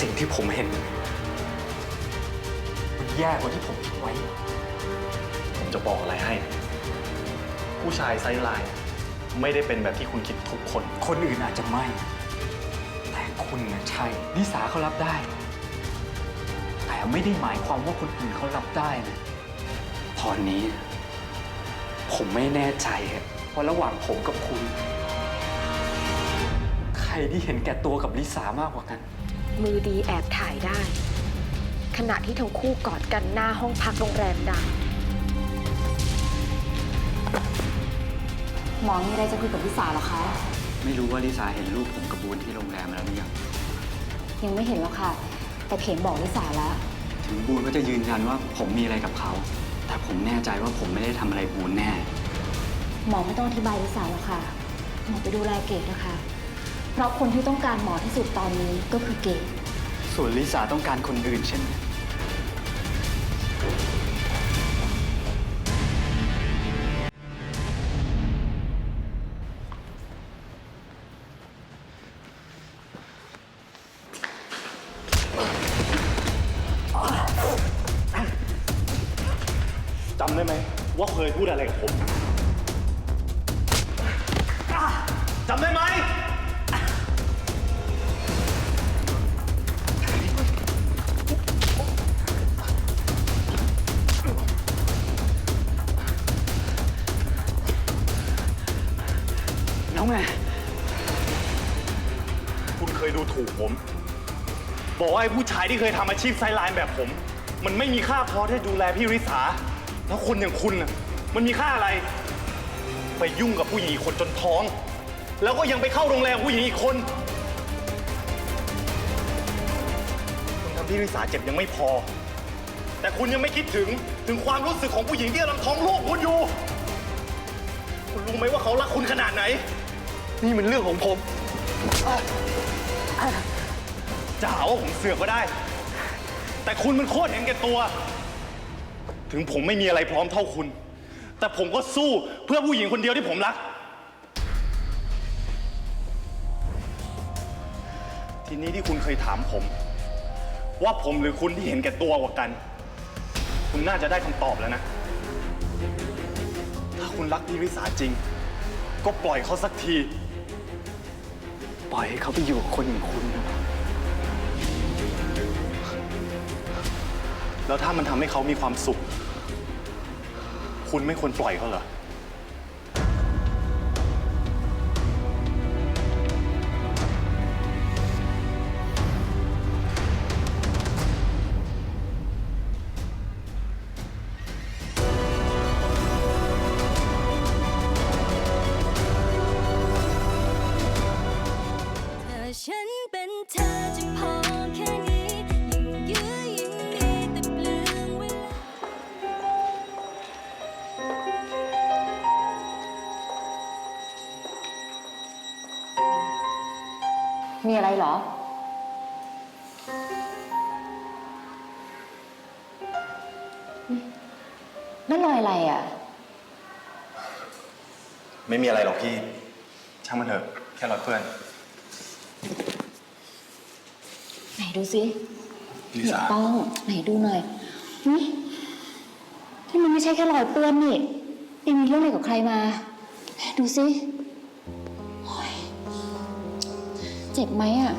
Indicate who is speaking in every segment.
Speaker 1: สิ่งที่ผมเห็น มันแย่กว่าที่ผมคิดไว้
Speaker 2: ผมจะบอกอะไรให้ ผู้ชายไซส์ไลน์ไม่ได้เป็นแบบที่คุณคิดทุกคน
Speaker 1: คนอื่นอาจจะไม่ แต่คุณนะใช่ลิสาเขารับได้ แต่ไม่ได้หมายความว่าคนอื่นเขารับได้นะ ตอนนี้ ผมไม่แน่ใจอะว่าระหว่างผมกับคุณ ใครที่เห็นแก่ตัวกับลิสามากกว่ากัน
Speaker 3: มือดีแอบถ่ายได้ ขณะที่ทั้งคู่กอดกันหน้าห้องพักโรงแรมดัง
Speaker 4: หมอมีอะไรจะคุยกับลิสาเหรอคะ
Speaker 1: ไม่รู้ว่าลิสาเห็นรูปผมกับบูนที่โรงแรมแล้วหรือยัง
Speaker 4: ยังไม่เห็นหรอกค่ะ แต่เพนบอกลิสาแล้ว
Speaker 1: ถึงบูนก็จะยืนยันว่าผมมีอะไรกับเขา แต่ผมแน่ใจว่าผมไม่ได้ทำอะไรบูนแน่
Speaker 4: หมอไม่ต้องอธิบายลิสาหรอกค่ะ หมอไปดูแลเกดนะคะ เพราะคนที่ต้องการหมอที่สุดตอนนี้ก็คือเกด
Speaker 1: ส่วนลิสาต้องการคนอื่น
Speaker 2: เช่น บอกว่าไอ้ผู้ชายที่เคยทำอาชีพไซด์ไลน์แบบผม มันไม่มีค่าพอที่จะดูแลพี่ริษา แล้วคนอย่างคุณน่ะมันมีค่าอะไร ไปยุ่งกับผู้หญิงอีกคนจนท้อง แล้วก็ยังไปเข้าโรงแรมผู้หญิงอีกคน คุณทำพี่ริษาเจ็บยังไม่พอ แต่คุณยังไม่คิดถึงถึงความรู้สึกของผู้หญิงที่กำลังท้องลูกคุณอยู่ คุณรู้ไหมว่าเขารักคุณขนาดไหน นี่มันเรื่องของผม จะหาว่าผมเสือกก็ได้ แต่คุณมันโคตรเห็นแก่ตัว ถึงผมไม่มีอะไรพร้อมเท่าคุณ แต่ผมก็สู้เพื่อผู้หญิงคนเดียวที่ผมรัก ทีนี้ที่คุณเคยถามผม ว่าผมหรือคุณที่เห็นแก่ตัวกว่ากัน คุณน่าจะได้คำตอบแล้วนะ ถ้าคุณรักพี่ริสาจริง ก็ปล่อยเขาสักที
Speaker 1: ปล่อยให้เขาไปอยู่กับคนอย่างคุณนะ
Speaker 2: แล้วถ้ามันทำให้เขามีความสุข คุณไม่ควรปล่อยเขาเหรอ
Speaker 5: อะ
Speaker 4: ไรเหรอ นั่นรอยอะไรอะ
Speaker 2: ไม่มีอะไรหรอกพี่ ช่างมันเถอะ แค่รอยเพื่อน
Speaker 4: ไหนดูสิ
Speaker 2: ลิ
Speaker 4: เดี๋ย
Speaker 2: ซ่า
Speaker 4: วต้อง ไหนดูหน่อยนี่ที่มันไม่ใช่แค่รอยเปื้อนนี่ยังมีเรื่องอะไรกับใครมา ดูสิ เจ็บไหมอะ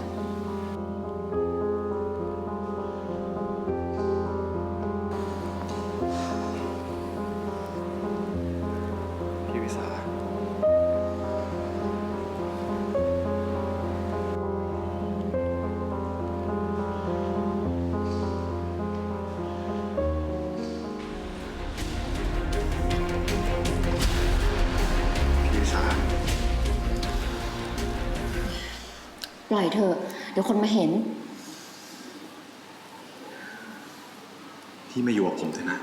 Speaker 4: ล่อยเถอะ เดี๋ยวคนมาเห็น
Speaker 2: พี่มาอยู่กับผมเถอะนะ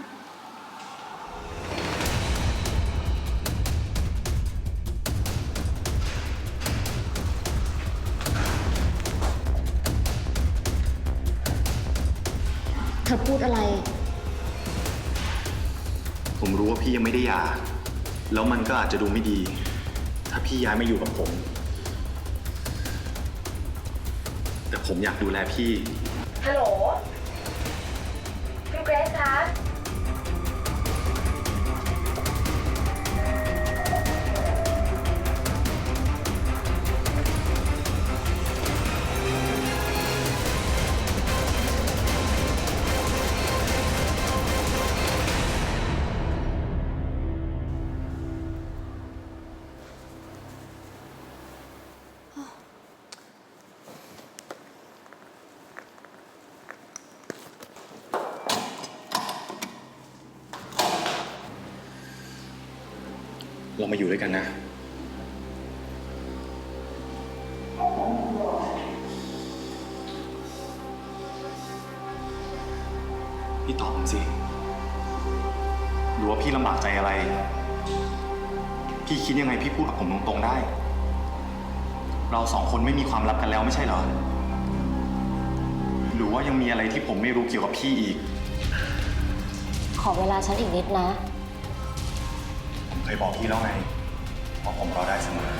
Speaker 4: เธอพูดอะไร
Speaker 2: ผมรู้ว่าพี่ยังไม่ได้หย่า แล้วมันก็อาจจะดูไม่ดี ถ้าพี่ย้ายมาอยู่กับผม ผมอยากดูแลพี่
Speaker 3: ฮัลโหลคุณเกรซคะ
Speaker 2: อยู่ด้วยกันนะ พี่ตอบผมสิหรือว่าพี่ลำบากใจอะไร พี่คิดยังไงพี่พูดกับผมตรงๆได้ เราสองคนไม่มีความลับกันแล้วไม่ใช่เหรอ หรือว่ายังมีอะไรที่ผมไม่รู้เกี่ยวกับพี่อีก
Speaker 4: ขอเวลาฉันอีกนิดนะ
Speaker 2: ยบอกพี่แล้วไงว่าผมรอได้เสมอ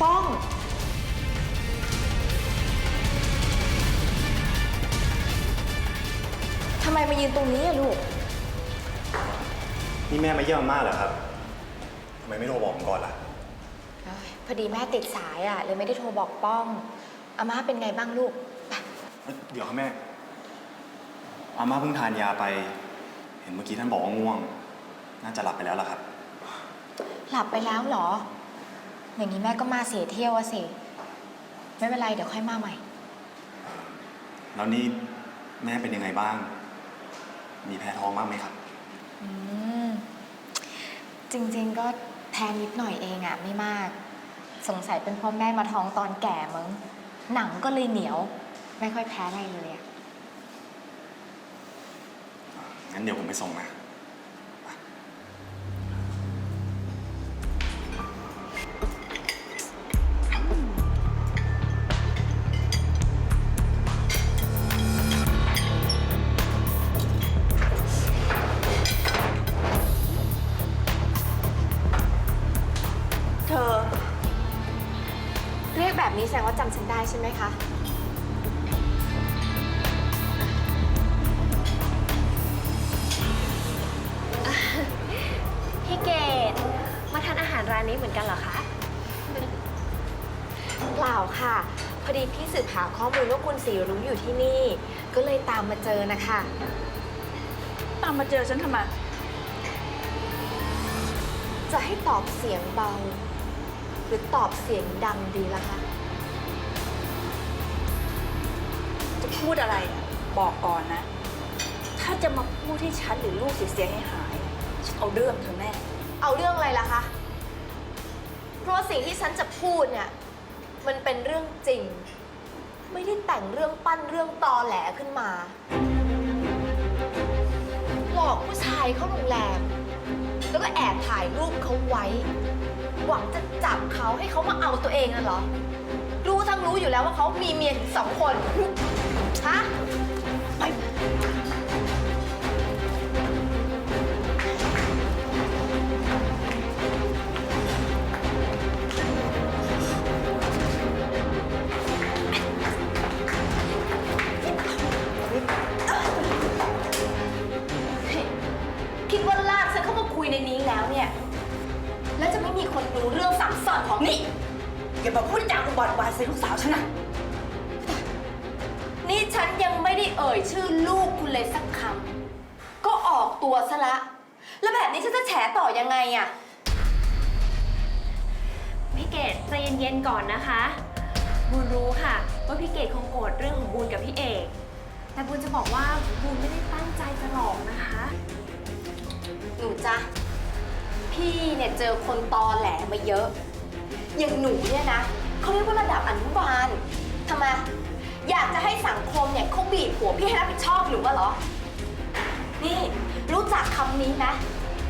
Speaker 3: ฟ้อง ทำไมมายืนตรงนี้อะลูก
Speaker 2: นี่แม่มาเยี่ยมอาม่าเหรอครับทำ ไมไม่โทรบอกผมก่อนล่ะ
Speaker 3: เอ้ยพอดีแม่ติดสายอะเลยไม่ได้โทรบอกป้องอาม่าเป็นไงบ้างลูกไป
Speaker 2: เดี๋ยวครับแม่ อาม่าเพิ่งทานยาไป เห็นเมื่อกี้ท่านบอกว่าง่วง น่าจะหลับไปแล้วล่ะครับ
Speaker 3: หลับไปแล้วเหรอ อย่างนี้แม่ก็มาเสียเที่ยวอะสิ ไม่เป็นไรเดี๋ยวค่อยมาใหม่
Speaker 2: แล้วนี่แม่เป็นยังไงบ้าง มีแพ้ท้องบ้างไหมครับ
Speaker 3: อืม จริงๆก็ แพ้นิดหน่อยเองอะไม่มาก สงสัยเป็นพ่อแม่มาท้องตอนแก่มึง หนังก็เลยเหนียว ไม่ค่อยแพ้อะไรเลยอะ
Speaker 2: งั้นเดี๋ยวผมไปส่งนะ
Speaker 3: ใช่ไหมคะ
Speaker 6: พี่เกดมาทานอาหารร้านนี้เหมือนกันเหรอคะ
Speaker 3: เปล่าค่ะ พอดีพี่สืบหาข้อมูลว่าคุณสีรุ้งอยู่ที่นี่ ก็เลยตามมาเจอนะคะ
Speaker 7: ตามมาเจอฉันทำไม
Speaker 3: จะให้ตอบเสียงเบา หรือตอบเสียงดังดีล่ะคะ
Speaker 7: พูดอะไรบอกก่อนนะ ถ้าจะมาพูดให้ฉันหรือลูกเสียให้หายฉันเอาเรื่องเธอแน่
Speaker 3: เอาเรื่องอะไรล่ะคะ เพราะว่าสิ่งที่ฉันจะพูดเนี่ย มันเป็นเรื่องจริง ไม่ได้แต่งเรื่องปั้นเรื่องตอแหลขึ้นมา หลอกผู้ชายเข้าโรงแรม แล้วก็แอบถ่ายรูปเขาไว้ หวังจะจับเขาให้เขามาเอาตัวเองน่ะเหรอ รู้ทั้งรู้อยู่แล้วว่าเขามีเมียถึงสองคน ฮะ ส่
Speaker 7: ลูกสาวฉันนะ
Speaker 3: นี่ฉันยังไม่ได้เอ่ยชื่อลูกคุณเลยสักคำ ก็ออกตัวซะละ แล้วแบบนี้ฉันจะแฉต่อยังไงอะ
Speaker 6: พี่เกดใจเย็นๆก่อนนะคะ บูนรู้ค่ะ ว่าพี่เกดคงโกรธเรื่องของบูนกับพี่เอก แต่บูนจะบอกว่าบูนไม่ได้ตั้งใจจะหลอกนะคะ
Speaker 3: หนูจ๊ะ พี่เนี่ยเจอคนตอแหลมาเยอะ อย่างหนูเนี่ยนะ เขาเรียกว่าระดับอนุบาลทำไมอยากจะให้สังคมเนี่ยเขาบีบหัวพี่ให้รับผิดชอบหรือว่าเหรอ นี่รู้จักคำนี้ไหม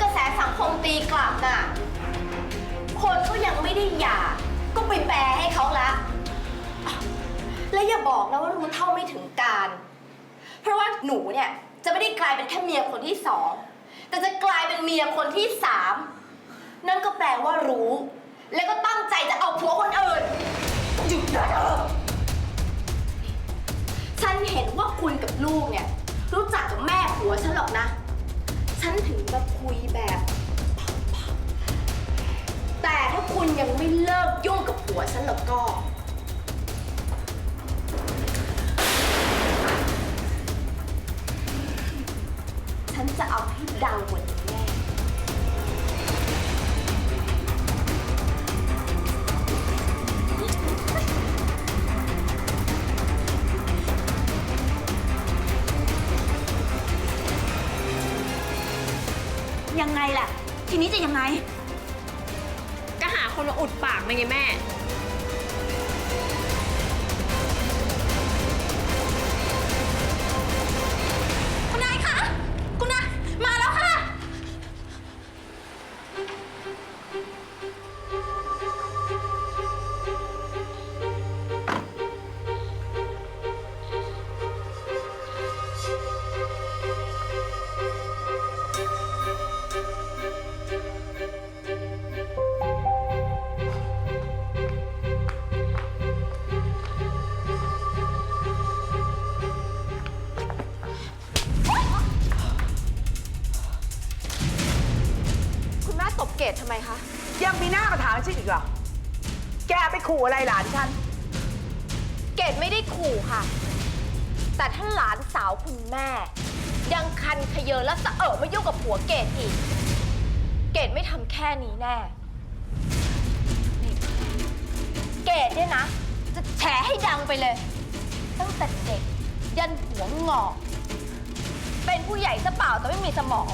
Speaker 3: กระแสสังคมตีกลับน่ะ คนเขายังไม่ได้หย่าก็ไปแปลให้เขาละ และอย่าบอกนะว่ารู้เท่าไม่ถึงการ เพราะว่าหนูเนี่ยจะไม่ได้กลายเป็นแค่เมียคนที่สอง แต่จะกลายเป็นเมียคนที่สาม นั่นก็แปลว่ารู้ แล้วก็ตั้งใจจะเอาผัวคนอื่นหยุดนะเธอฉันเห็นว่าคุณกับลูกเนี่ย รู้จักกับแม่ผัวฉันหรอกนะ ฉันถึงมาคุยแบบแต่ถ้าคุณยังไม่เลิกยุ่งกับผัวฉันแล้วก็ ฉันจะเอาให้ดังกว่านี้
Speaker 7: จะยังไง
Speaker 6: ก็หาคนมาอุดปากมันไงแม่
Speaker 3: ไมคะ
Speaker 8: ยังมีหน้ามาถามฉันอีกเหรอ แกไปขู่อะไรหลานฉัน
Speaker 3: เกดไม่ได้ขู่ค่ะ แต่ถ้าหลานสาวคุณแม่ ยังคันขยเยอและสะเอะมายุ่งกับผัวเกดอีก เกดไม่ทำแค่นี้แน่นี่เกดเนี่ยนะ จะแฉให้ดังไปเลย ตั้งแต่เด็กยันหัวงอก เป็นผู้ใหญ่ซะเปล่าแต่ไม่มีสมอง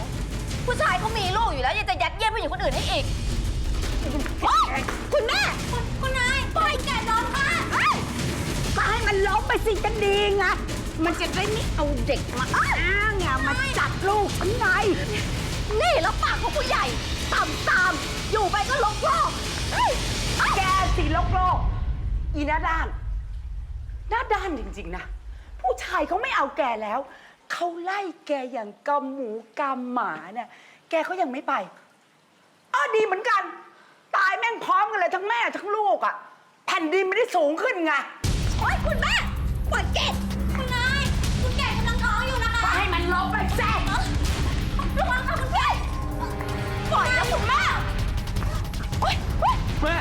Speaker 3: ผู้ชายเขามีลูกอยู่แล้วยังจะยัดเยียดผู้หญิงคนอื่นให้อีกโอ๊ยคุณแม่ คุณคุณนายปล่อยแกนอนค่ะ
Speaker 8: ก็ให้มันล้มไปสิกันดีไง มันจะได้ไม่เอาเด็กมาอ้างไงมาจับลูกฉันไง
Speaker 3: นี่แล้วปากของผู้ใหญ่ต่ำตามอยู่ไปก็ลกโลกเฮ้ย
Speaker 8: แกสิโลกโลกอีหน้าด้าน หน้าด้านจริง ๆ นะ ผู้ชายเขาไม่เอาแกแล้ว เขาไล่แกอย่างกำหมูกำหมาเนี่ยแกเขายังไม่ไปอ้อดีเหมือนกัน ตายแม่งพร้อมกันเลยทั้งแม่ทั้งลูกอะ่ะแผ่นดินไม่ได้สูงขึ้นไง
Speaker 3: โอ๊ยคุณแม่ปล่อยเกดคุณนายคุณเกดกำลังท้องอยู่นะคะ
Speaker 8: ให้มันล้มไปแซ่
Speaker 3: ระวังค่ะคุณเกดปล่อยนะคุณแม่โอ๊ยโอ๊ย
Speaker 1: แม่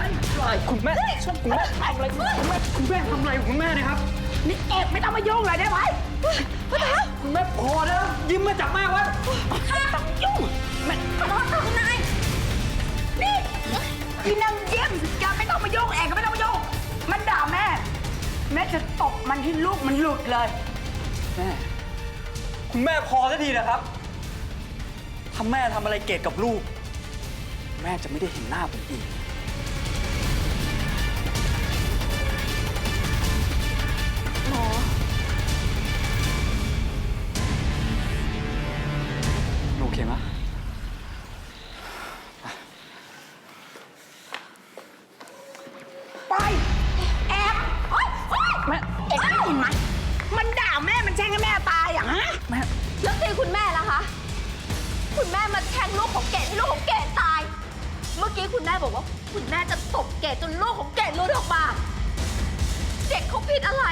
Speaker 1: คุณแม่คุณแม่ทำอะไรคุณแม่คุณแม่ทำอะไรของคุณแม่เนะครับ
Speaker 8: นี่เอกไม่ต้องมายุ่งเลยได้ไหม
Speaker 1: คุณแม่พอแล้วยิ้มมาจากแม่ไว้
Speaker 8: ต้องยุ่งแม่
Speaker 3: ขอโทษค่ะคุณนาย
Speaker 8: นี่อีนางเยี่ยมแกไม่ต้องมายุ่งเอกก็ไม่ต้องมายุ่ง มันด่าแม่ แม่จะตบมันที่ลูกมันหลุดเลย
Speaker 1: แม่ คุณแม่พอสักทีนะครับ ถ้าแม่ทำอะไรเกตกับลูก แม่จะไม่ได้เห็นหน้าผมอีก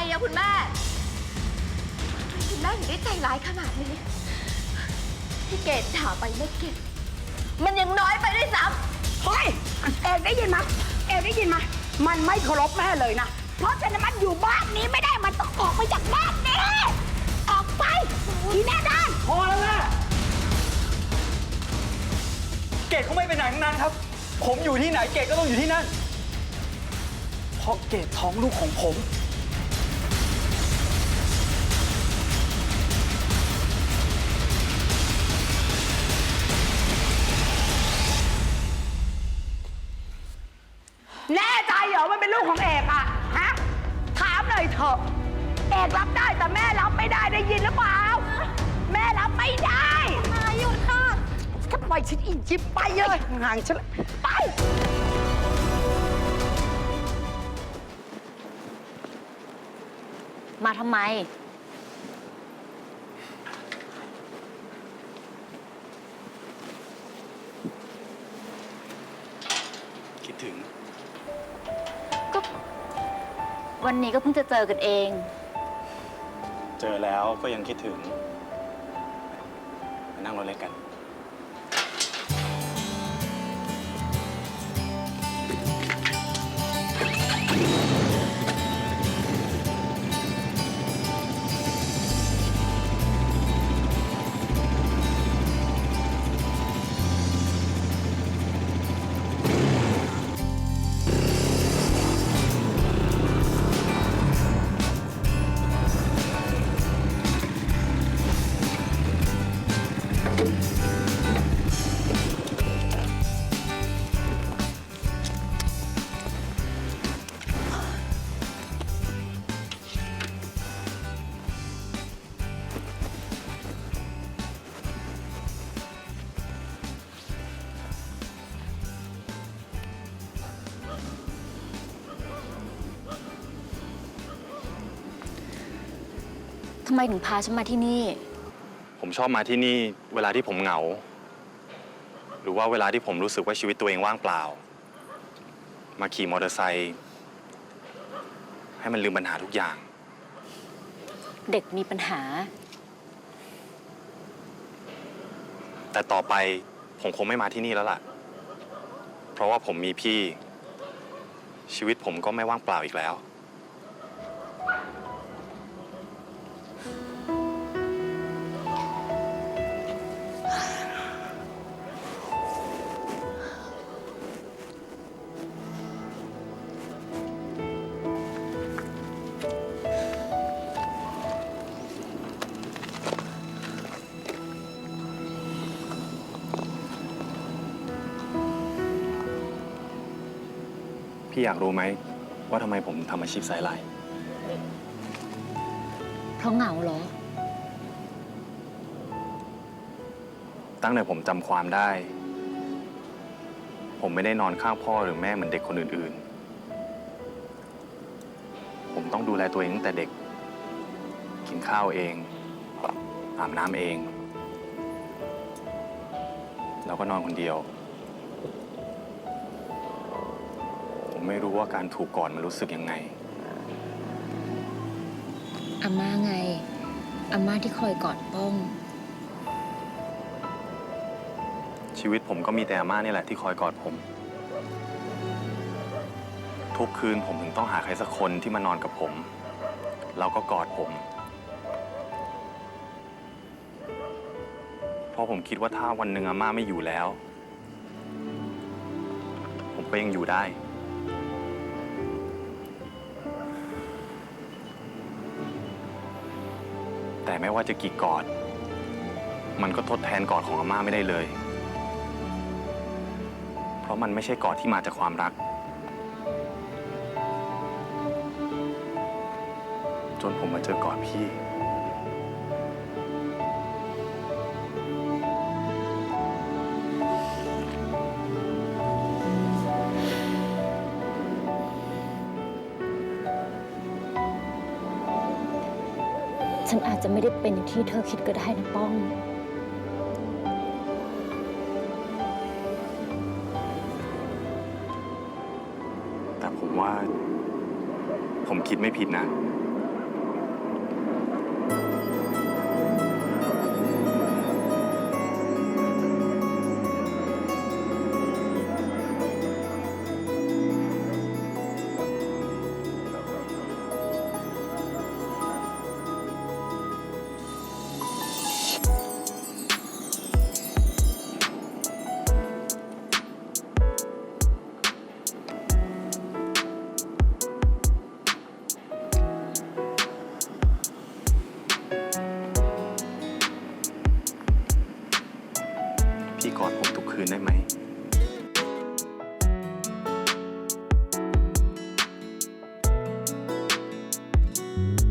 Speaker 3: อะไรอะคุณแม่ทำไมคุณแม่ถึงได้ใจร้ายขนาดนี้ ที่เกดด่าไปเมื่อกี้มันยังน้อยไปด้วยซ้ำ
Speaker 8: เฮ้ยเอกได้ยินไหมเอกได้ยินไหมมันไม่เคารพแม่เลยนะ เพราะฉะนั้นมันอยู่บ้านนี้ไม่ได้ มันต้องออกไปจากบ้านนี้ ออกไปอีแม่ด้าน
Speaker 1: พอแล้วแม่เกดเขาไม่ไปไหนทั้งนั้นครับ ผมอยู่ที่ไหนเกดก็ต้องอยู่ที่นั่นเพราะเกดท้องลูกของผม
Speaker 8: เหรอมันเป็นลูกของเอกอะฮะ ถามหน่อยเถอะ เอกรับได้แต่แม่รับไม่ได้ได้ยินหรือเปล่า แม่รับไม่ได้มาหยุดค่ะก็ปล่อยฉันอีจิบไปเลยห่างฉันเลยไป
Speaker 1: พ
Speaker 4: มาทำไม วันนี้ก็เพิ่งจะเจอกันเอง
Speaker 2: เจอแล้วก็ยังคิดถึงมานั่งรถเล็กกัน
Speaker 4: ทำ ถึงพาฉันมาที่นี่
Speaker 2: ผมชอบมาที่นี่เวลาที่ผมเหงา หรือว่าเวลาที่ผมรู้สึกว่าชีวิตตัวเองว่างเปล่า มาขี่มอเตอร์ไซค์ให้มันลืมปัญหาทุกอย่าง
Speaker 4: เด็กมีปัญหา
Speaker 2: แต่ต่อไปผมคงไม่มาที่นี่แล้วล่ะ เพราะว่าผมมีพี่ ชีวิตผมก็ไม่ว่างเปล่าอีกแล้ว พี่อยากรู้ไหม ว่าทำไมผมทำอาชีพสายไลน์
Speaker 4: เพราะเหงาเหรอ
Speaker 2: ตั้งแต่ผมจำความได้ ผมไม่ได้นอนข้างพ่อหรือแม่เหมือนเด็กคนอื่น ๆ ผมต้องดูแลตัวเองตั้งแต่เด็ก กินข้าวเอง อาบน้ำเอง แล้วก็นอนคนเดียว ผมไม่รู้ว่าการถูกกอดมันรู้สึกยังไง
Speaker 4: อาม่าไง อาม่าที่คอยกอดป้อง
Speaker 2: ชีวิตผมก็มีแต่อาม่านี่แหละที่คอยกอดผม ทุกคืนผมถึงต้องหาใครสักคนที่มานอนกับผม แล้วก็กอดผม เพราะผมคิดว่าถ้าวันหนึ่งอาม่าไม่อยู่แล้ว ผมก็ยังอยู่ได้ แต่ไม่ว่าจะกี่กอด มันก็ทดแทนกอดของอาม่าไม่ได้เลย เพราะมันไม่ใช่กอดที่มาจากความรัก จนผมมาเจอกอดพี่
Speaker 4: เป็นอย่างที่เธอคิดก็ได้นะป้อง
Speaker 2: แต่ผมว่า ผมคิดไม่ผิดนะ you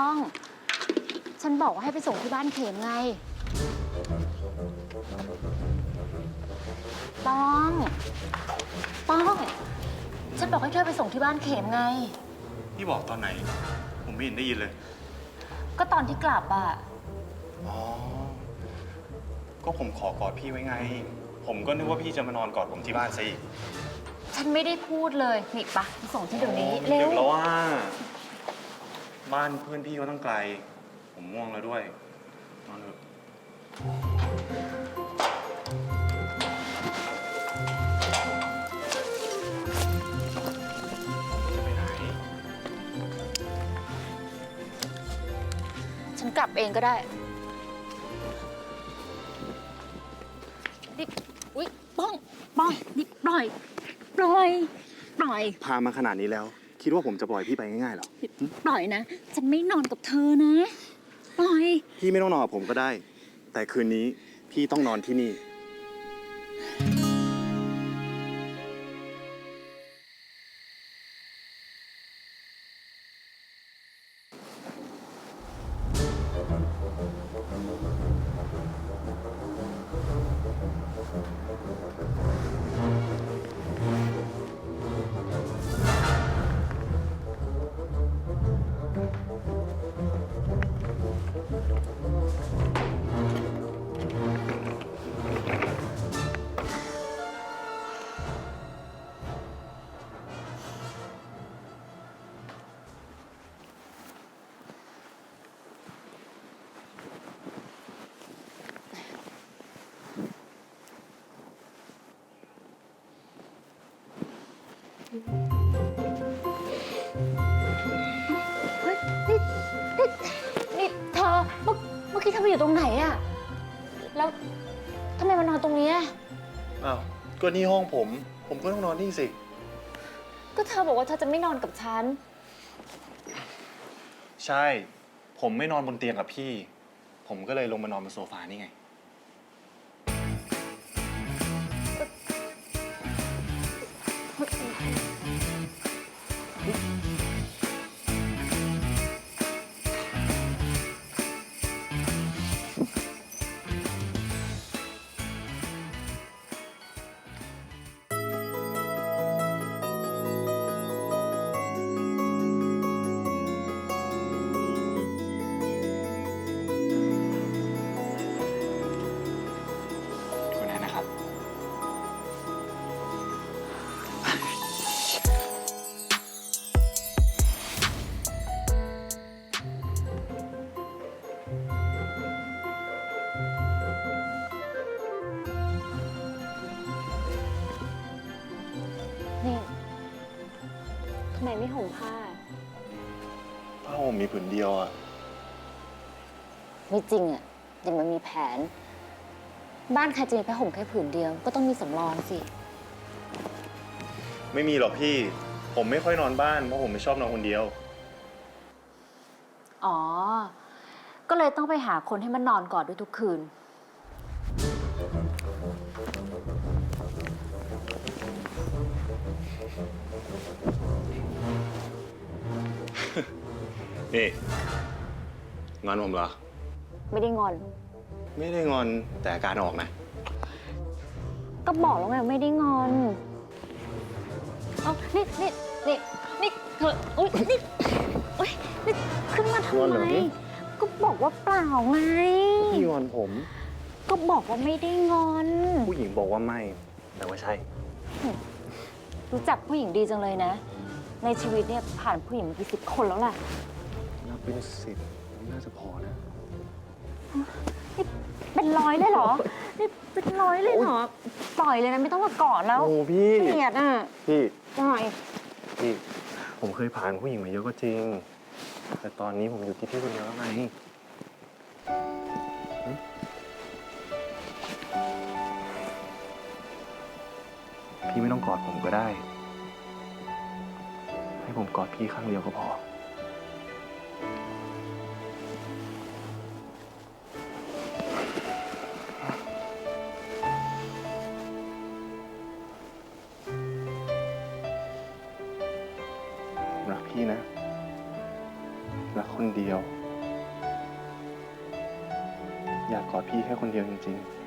Speaker 4: ป้อง ฉันบอกว่าให้ไปส่งที่บ้านเขมไงป้องป้อง ฉันบอกให้เธอไปส่งที่บ้านเขมไง
Speaker 2: พี่บอกตอนไหน ผมไม่เห็นได้ยินเลย
Speaker 4: ก็ตอนที่กลับอะ
Speaker 2: อ๋อ ก็ผมขอกอดพี่ไว้ไง ผมก็นึกว่าพี่จะมานอนกอดผมที่บ้านซะอีก
Speaker 4: ฉันไม่ได้พูดเลยนี่ปะไปส่งที่เดี๋ยวนี้เร็
Speaker 2: ดึ
Speaker 4: ว
Speaker 2: กแล้วว่า บ้านเพื่อนพี่ก็ต้องไกล ผมง่วงแล้วด้วยนอนเถอะจะไปไหน
Speaker 4: ฉันกลับเองก็ได้นี่อุ๊ยป้องป้องนี่ปล่อย ปล่อย ปล่อย
Speaker 2: พามาขนาดนี้แล้ว คิดว่าผมจะปล่อยพี่ไปง่ายๆเหรอ
Speaker 4: ปล่อยนะ ฉันไม่นอนกับเธอนะ ปล่อย
Speaker 2: พี่ไม่ต้องนอนกับผมก็ได้ แต่คืนนี้พี่ต้องนอนที่นี่
Speaker 4: อกี้เธอไปอยู่ตรงไหนอะแล้วทำไมมานอนตรงเนี้ย
Speaker 2: อ้าวก็นี่ห้องผม ผมก็ต้องนอนนี่สิ
Speaker 4: ก็เธอบอกว่าเธอจะไม่นอนกับฉัน
Speaker 2: ใช่ ผมไม่นอนบนเตียงกับพี่ ผมก็เลยลงมานอนบนโซฟานี่ไง
Speaker 6: ทำไมไม่ห่มผ้า
Speaker 2: ผ้าห่มมีผืนเดียวอะ
Speaker 4: ไม่จริงอะยังมันมีแผน บ้านใครจะมีผ้าห่มแค่ผืนเดียว ก็ต้องมีสำรองสิ
Speaker 2: ไม่มีหรอกพี่ ผมไม่ค่อยนอนบ้านเพราะผมไม่ชอบนอนคนเดียว
Speaker 4: อ๋อ ก็เลยต้องไปหาคนให้มันนอนกอดด้วยทุกคืน
Speaker 2: นี่ งอนผมเหรอ
Speaker 4: ไม่ได้งอน
Speaker 2: ไม่ได้งอนแต่อาการออกนะ
Speaker 4: ก็บอกแล้วไงว่าไม่ได้งอนเอานี่นี่นี่นี่เธออุ้ยนี่อุ้ยนี่ขึ้นมาทำ
Speaker 2: งอนเหร
Speaker 4: ไม
Speaker 2: อนี่
Speaker 4: ก็บอกว่าเปล่าไง
Speaker 2: พี่งอนผม
Speaker 4: ก็บอกว่าไม่ได้งอน
Speaker 2: ผู้หญิงบอกว่าไม่ แต่ว่าใช่
Speaker 4: รู้จักผู้หญิงดีจังเลยนะ ในชีวิตเนี่ยผ่านผู้หญิงมากี่สิบคนแล้วล่ะ
Speaker 2: นับ เป็นสิบน่าจะพอนะ
Speaker 4: นี่เป็นร้อยเลยเหรอ นี่เป็นร้อยเลยเหรอ ปล่อยเลยนะ ไม่ต้องมากอดแล้ว
Speaker 2: โอ้พี่
Speaker 4: เกลียดอะ
Speaker 2: พี่
Speaker 4: ปล่อย
Speaker 2: พี่ผมเคยผ่านผู้หญิงมาเยอะก็จริง แต่ตอนนี้ผมอยู่ที่พี่คนเดียวแล้วไงหึพี่ไม่ต้องกอดผมก็ได้ ให้ผมกอดพี่ข้างเดียวก็พอ คน
Speaker 9: เดียว อยากกอดพี่แค่คนเดียวจริง ๆ